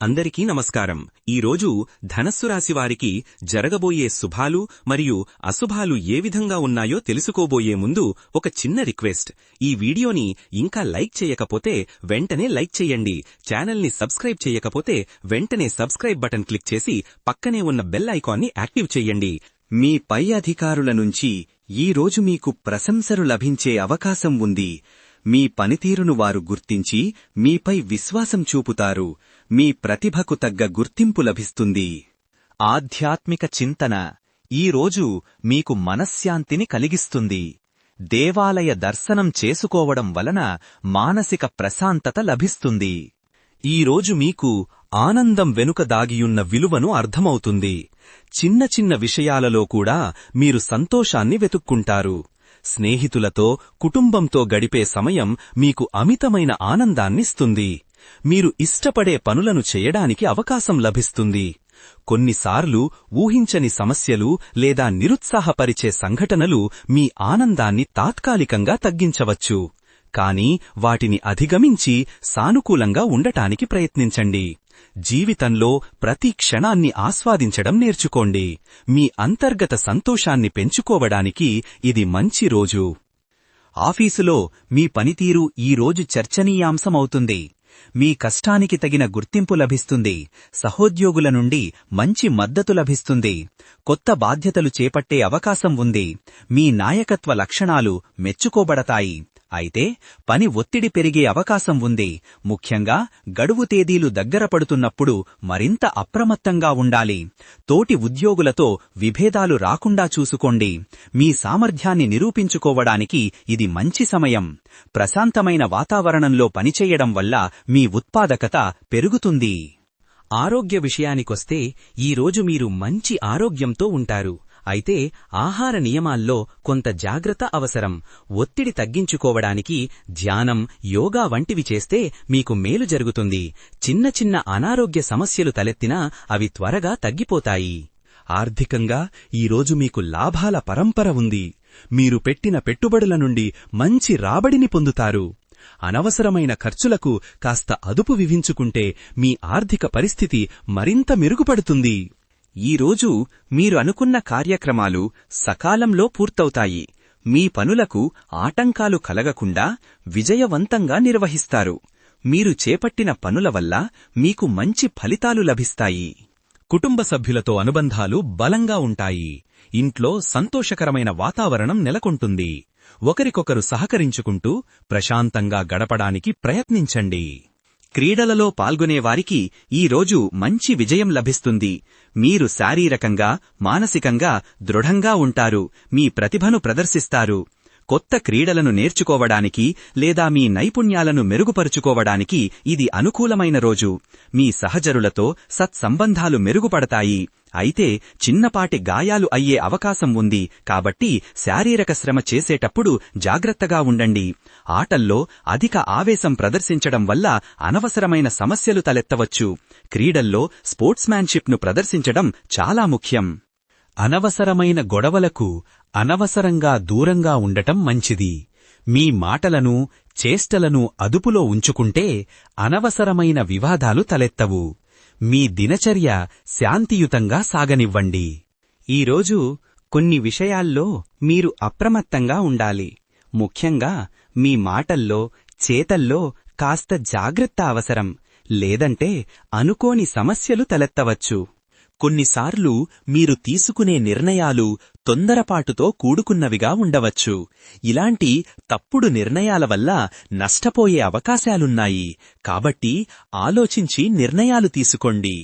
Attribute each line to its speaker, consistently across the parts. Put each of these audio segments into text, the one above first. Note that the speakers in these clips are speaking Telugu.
Speaker 1: అందరికీ నమస్కారం. ఈరోజు ధనస్సు రాశి వారికి జరగబోయే శుభాలు మరియు అశుభాలు ఏ విధంగా ఉన్నాయో తెలుసుకోబోయే ముందు ఒక చిన్న రిక్వెస్ట్. ఈ వీడియోని ఇంకా లైక్ చేయకపోతే వెంటనే లైక్ చేయండి. ఛానల్ని సబ్స్క్రైబ్ చేయకపోతే వెంటనే సబ్స్క్రైబ్ బటన్ క్లిక్ చేసి పక్కనే ఉన్న బెల్ ఐకాన్ని యాక్టివ్ చేయండి.
Speaker 2: మీ పై అధికారుల నుంచి ఈ రోజు మీకు ప్రశంసలు లభించే అవకాశం ఉంది. మీ పనితీరును వారు గుర్తించి మీపై విశ్వాసం చూపుతారు. మీ ప్రతిభకు తగ్గ గుర్తింపు లభిస్తుంది. ఆధ్యాత్మిక చింతన ఈరోజు మీకు మనశ్శాంతిని కలిగిస్తుంది. దేవాలయ దర్శనం చేసుకోవడం వలన మానసిక ప్రశాంతత లభిస్తుంది. ఈరోజు మీకు ఆనందం వెనుక దాగియున్న విలువను అర్థమవుతుంది. చిన్న చిన్న విషయాలలో కూడా మీరు సంతోషాన్ని వెతుక్కుంటారు. స్నేహితులతో కుటుంబంతో గడిపే సమయం మీకు అమితమైన ఆనందాన్నిస్తుంది. మీరు ఇష్టపడే పనులను చేయడానికి అవకాశం లభిస్తుంది. కొన్నిసార్లు ఊహించని సమస్యలు లేదా నిరుత్సాహపరిచే సంఘటనలు మీ ఆనందాన్ని తాత్కాలికంగా తగ్గించవచ్చు. కాని వాటిని అధిగమించి సానుకూలంగా ఉండటానికి ప్రయత్నించండి. జీవితంలో ప్రతి క్షణాన్ని ఆస్వాదించడం నేర్చుకోండి. మీ అంతర్గత సంతోషాన్ని పెంచుకోవడానికి ఇది మంచి రోజు. ఆఫీసులో మీ పనితీరు ఈ రోజు చర్చనీయాంశమవుతుంది. మీ కష్టానికి తగిన గుర్తింపు లభిస్తుంది. సహోద్యోగుల నుండి మంచి మద్దతు లభిస్తుంది. కొత్త బాధ్యతలు చేపట్టే అవకాశం ఉంది. మీ నాయకత్వ లక్షణాలు మెచ్చుకోబడతాయి. అయితే పని ఒత్తిడి పెరిగే అవకాశం ఉంది. ముఖ్యంగా గడువు తేదీలు దగ్గర పడుతున్నప్పుడు మరింత అప్రమత్తంగా ఉండాలి. తోటి ఉద్యోగులతో విభేదాలు రాకుండా చూసుకోండి. మీ సామర్థ్యాన్ని నిరూపించుకోవడానికి ఇది మంచి సమయం. ప్రశాంతమైన వాతావరణంలో పనిచేయడం వల్ల మీ ఉత్పాదకత పెరుగుతుంది.
Speaker 1: ఆరోగ్య విషయానికొస్తే ఈరోజు మీరు మంచి ఆరోగ్యంతో ఉంటారు. అయితే ఆహార నియమాల్లో కొంత జాగ్రత్త అవసరం. ఒత్తిడి తగ్గించుకోవడానికి ధ్యానం యోగా వంటివి చేస్తే మీకు మేలు జరుగుతుంది. చిన్న చిన్న అనారోగ్య సమస్యలు తలెత్తినా అవి త్వరగా తగ్గిపోతాయి.
Speaker 2: ఆర్థికంగా ఈరోజు మీకు లాభాల పరంపర ఉంది. మీరు పెట్టిన పెట్టుబడుల నుండి మంచి రాబడిని పొందుతారు. అనవసరమైన ఖర్చులకు కాస్త అదుపు వివించుకుంటే మీ ఆర్థిక పరిస్థితి మరింత మెరుగుపడుతుంది. ఈరోజు మీరు అనుకున్న కార్యక్రమాలు సకాలంలో పూర్తవుతాయి. మీ పనులకు ఆటంకాలు కలగకుండా విజయవంతంగా నిర్వహిస్తారు. మీరు చేపట్టిన పనుల వల్ల మీకు మంచి ఫలితాలు లభిస్తాయి. కుటుంబ సభ్యులతో అనుబంధాలు బలంగా ఉంటాయి. ఇంట్లో సంతోషకరమైన వాతావరణం నెలకొంటుంది. ఒకరికొకరు సహకరించుకుంటూ ప్రశాంతంగా గడపడానికి ప్రయత్నించండి. క్రీడలలో పాల్గొనేవారికి ఈరోజు మంచి విజయం లభిస్తుంది. మీరు శారీరకంగా మానసికంగా దృఢంగా ఉంటారు. మీ ప్రతిభను ప్రదర్శిస్తారు. కొత్త క్రీడలను నేర్చుకోవడానికి లేదా మీ నైపుణ్యాలను మెరుగుపరుచుకోవడానికి ఇది అనుకూలమైన రోజు. మీ సహచరులతో సత్సంబంధాలు మెరుగుపడతాయి. అయితే చిన్నపాటి గాయాలు అయ్యే అవకాశం ఉంది. కాబట్టి శారీరక శ్రమ చేసేటప్పుడు జాగ్రత్తగా ఉండండి. ఆటల్లో అధిక ఆవేశం ప్రదర్శించడం వల్ల అనవసరమైన సమస్యలు తలెత్తవచ్చు. క్రీడల్లో స్పోర్ట్స్మ్యాన్షిప్ను ప్రదర్శించడం చాలా ముఖ్యం. అనవసరమైన గొడవలకు అనవసరంగా దూరంగా ఉండటం మంచిది. మీ మాటలను చేష్టలను అదుపులో ఉంచుకుంటే అనవసరమైన వివాదాలు తలెత్తవు. మీ దినచర్య శాంతియుతంగా సాగనివ్వండి. ఈరోజు కొన్ని విషయాల్లో మీరు అప్రమత్తంగా ఉండాలి. ముఖ్యంగా మీ మాటల్లో చేతల్లో కాస్త జాగ్రత్త అవసరం. లేదంటే అనుకోని సమస్యలు తలెత్తవచ్చు. కొన్నిసార్లు మీరు తీసుకునే నిర్ణయాలు తొందరపాటుతో కూడుకున్నవిగా ఉండవచ్చు. ఇలాంటి తప్పుడు నిర్ణయాల వల్ల నష్టపోయే అవకాశాలున్నాయి. కాబట్టి ఆలోచించి నిర్ణయాలు తీసుకోండి.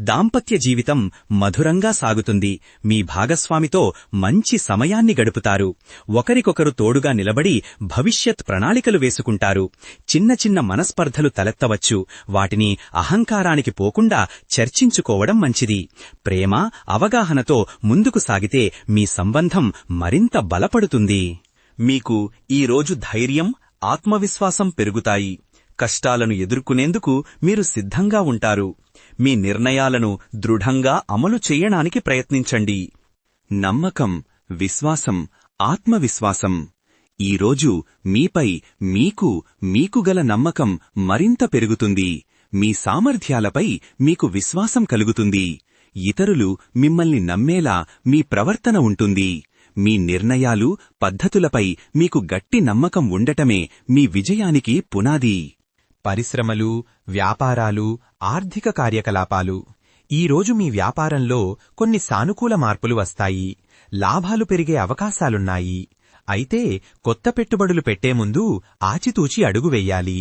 Speaker 2: దాంపత్య జీవితం మధురంగా సాగుతుంది. మీ భాగస్వామితో మంచి సమయాన్ని గడుపుతారు. ఒకరికొకరు తోడుగా నిలబడి భవిష్యత్ ప్రణాళికలు వేసుకుంటారు. చిన్న చిన్న మనస్పర్ధలు తలెత్తవచ్చు. వాటిని అహంకారానికి పోకుండా చర్చించుకోవడం మంచిది. ప్రేమ అవగాహనతో ముందుకు సాగితే మీ సంబంధం మరింత బలపడుతుంది. మీకు ఈరోజు ధైర్యం ఆత్మవిశ్వాసం పెరుగుతాయి. కష్టాలను ఎదుర్కొనేందుకు మీరు సిద్ధంగా ఉంటారు. మీ నిర్ణయాలను దృఢంగా అమలు చేయడానికి ప్రయత్నించండి. నమ్మకం విశ్వాసం ఆత్మవిశ్వాసం. ఈరోజు మీపై మీకు మీకు గల నమ్మకం మరింత పెరుగుతుంది.
Speaker 1: మీ సామర్థ్యాలపై మీకు విశ్వాసం కలుగుతుంది. ఇతరులు మిమ్మల్ని నమ్మేలా మీ ప్రవర్తన ఉంటుంది. మీ నిర్ణయాలు పద్ధతులపై మీకు గట్టి నమ్మకం ఉండటమే మీ విజయానికి పునాది.
Speaker 3: పరిశ్రమలు వ్యాపారాలు ఆర్థిక కార్యకలాపాలు. ఈరోజు మీ వ్యాపారంలో కొన్ని సానుకూల మార్పులు వస్తాయి. లాభాలు పెరిగే అవకాశాలున్నాయి. అయితే కొత్త పెట్టుబడులు పెట్టే ముందు ఆచితూచి అడుగు వెయ్యాలి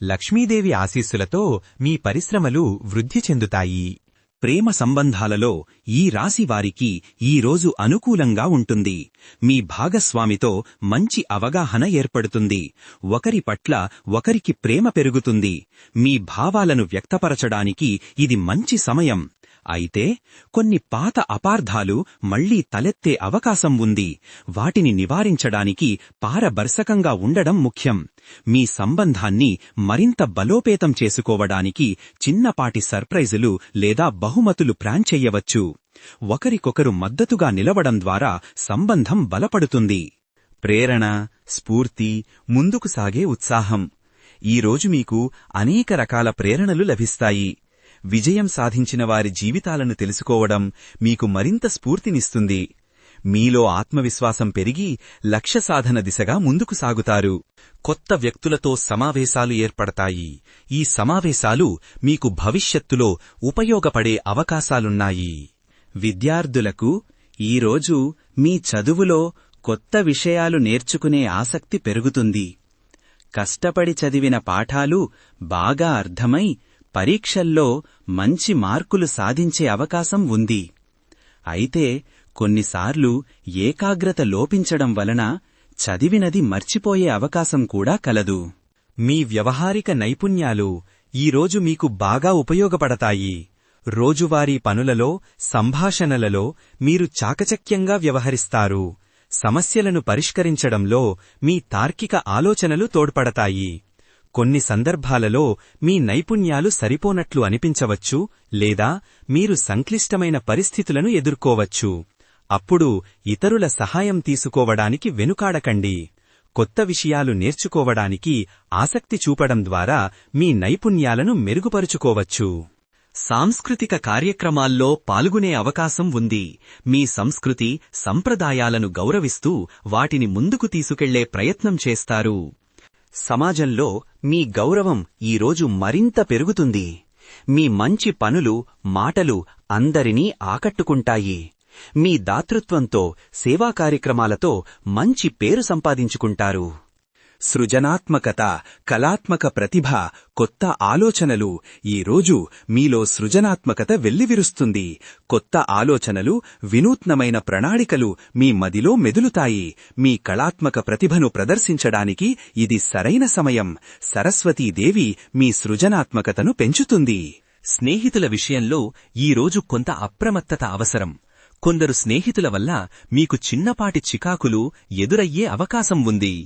Speaker 3: లక్ష్మీదేవి ఆశీస్సులతో మీ పరిశ్రమలు వృద్ధి చెందుతాయి.
Speaker 1: ప్రేమ సంబంధాలలో ఈ రాశి వారికి ఈ రోజు అనుకూలంగా ఉంటుంది. మీ భాగస్వామితో మంచి అవగాహన ఏర్పడుతుంది. ఒకరి పట్ల ఒకరికి ప్రేమ పెరుగుతుంది. మీ భావాలను వ్యక్తపరచడానికి ఇది మంచి సమయం. అయితే కొన్ని పాత అపార్థాలు మళ్ళీ తలెత్తే అవకాశం ఉంది. వాటిని నివారించడానికి పారదర్శకంగా ఉండడం ముఖ్యం. మీ సంబంధాన్ని మరింత బలోపేతం చేసుకోవడానికి చిన్నపాటి సర్ప్రైజులు లేదా బహుమతులు ప్లాన్ చెయ్యవచ్చు ఒకరికొకరు మద్దతుగా నిలవడం ద్వారా సంబంధం బలపడుతుంది. ప్రేరణ స్ఫూర్తి ముందుకు సాగే ఉత్సాహం. ఈరోజు మీకు అనేక రకాల ప్రేరణలు లభిస్తాయి. విజయం సాధించిన వారి జీవితాలను తెలుసుకోవడం మీకు మరింత స్ఫూర్తినిస్తుంది. మీలో ఆత్మవిశ్వాసం పెరిగి లక్ష్య సాధన దిశగా ముందుకు సాగుతారు. కొత్త వ్యక్తులతో సమావేశాలు ఏర్పడతాయి. ఈ సమావేశాలు మీకు భవిష్యత్తులో ఉపయోగపడే అవకాశాలున్నాయి. విద్యార్థులకు ఈరోజు మీ చదువులో కొత్త విషయాలు నేర్చుకునే ఆసక్తి పెరుగుతుంది. కష్టపడి చదివిన పాఠాలు బాగా అర్థమై పరీక్షల్లో మంచి మార్కులు సాధించే అవకాశం ఉంది. అయితే కొన్నిసార్లు ఏకాగ్రత లోపించడం వలన చదివినది మర్చిపోయే అవకాశం కూడా కలదు. మీ వ్యవహారిక నైపుణ్యాలు ఈరోజు మీకు బాగా ఉపయోగపడతాయి. రోజువారీ పనులలో సంభాషణలలో మీరు చాకచక్యంగా వ్యవహరిస్తారు. సమస్యలను పరిష్కరించడంలో మీ తార్కిక ఆలోచనలు తోడ్పడతాయి. కొన్ని సందర్భాలలో మీ నైపుణ్యాలు సరిపోనట్లు అనిపించవచ్చు లేదా మీరు సంక్లిష్టమైన పరిస్థితులను ఎదుర్కోవచ్చు. అప్పుడు ఇతరుల సహాయం తీసుకోవడానికి వెనుకాడకండి. కొత్త విషయాలు నేర్చుకోవడానికి ఆసక్తి చూపడం ద్వారా మీ నైపుణ్యాలను మెరుగుపరుచుకోవచ్చు. సాంస్కృతిక కార్యక్రమాల్లో పాల్గొనే అవకాశం ఉంది. మీ సంస్కృతి సంప్రదాయాలను గౌరవిస్తూ వాటిని ముందుకు తీసుకెళ్ళే ప్రయత్నం చేస్తారు. సమాజంలో మీ గౌరవం ఈరోజు మరింత పెరుగుతుంది. మీ మంచి పనులు మాటలు అందరినీ ఆకట్టుకుంటాయి. మీ దాతృత్వంతో సేవా కార్యక్రమాలతో మంచి పేరు సంపాదించుకుంటారు. సృజనాత్మకత కళాత్మక ప్రతిభ కొత్త ఆలోచనలు ఈరోజు మీలో సృజనాత్మకత వెల్లివిరుస్తుంది. కొత్త ఆలోచనలు వినూత్నమైన ప్రణాళికలు మీ మదిలో మెదులుతాయి. మీ కళాత్మక ప్రతిభను ప్రదర్శించడానికి ఇది సరైన సమయం. సరస్వతీదేవి మీ సృజనాత్మకతను పెంచుతుంది. స్నేహితుల విషయంలో ఈరోజు కొంత అప్రమత్తత అవసరం. కొందరు స్నేహితుల వల్ల మీకు చిన్నపాటి చికాకులు ఎదురయ్యే అవకాశం ఉంది.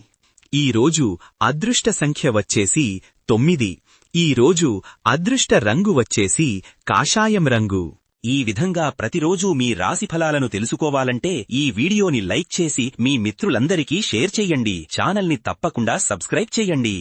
Speaker 1: ఈ రోజు అదృష్ట సంఖ్య వచ్చేసి తొమ్మిది. ఈ రోజు అదృష్ట రంగు వచ్చేసి కాషాయం రంగు. ఈ విధంగా ప్రతిరోజూ మీ రాశి ఫలాలను తెలుసుకోవాలంటే ఈ వీడియోని లైక్ చేసి మీ మిత్రులందరికీ షేర్ చెయ్యండి ఛానల్ని తప్పకుండా సబ్స్క్రైబ్ చెయ్యండి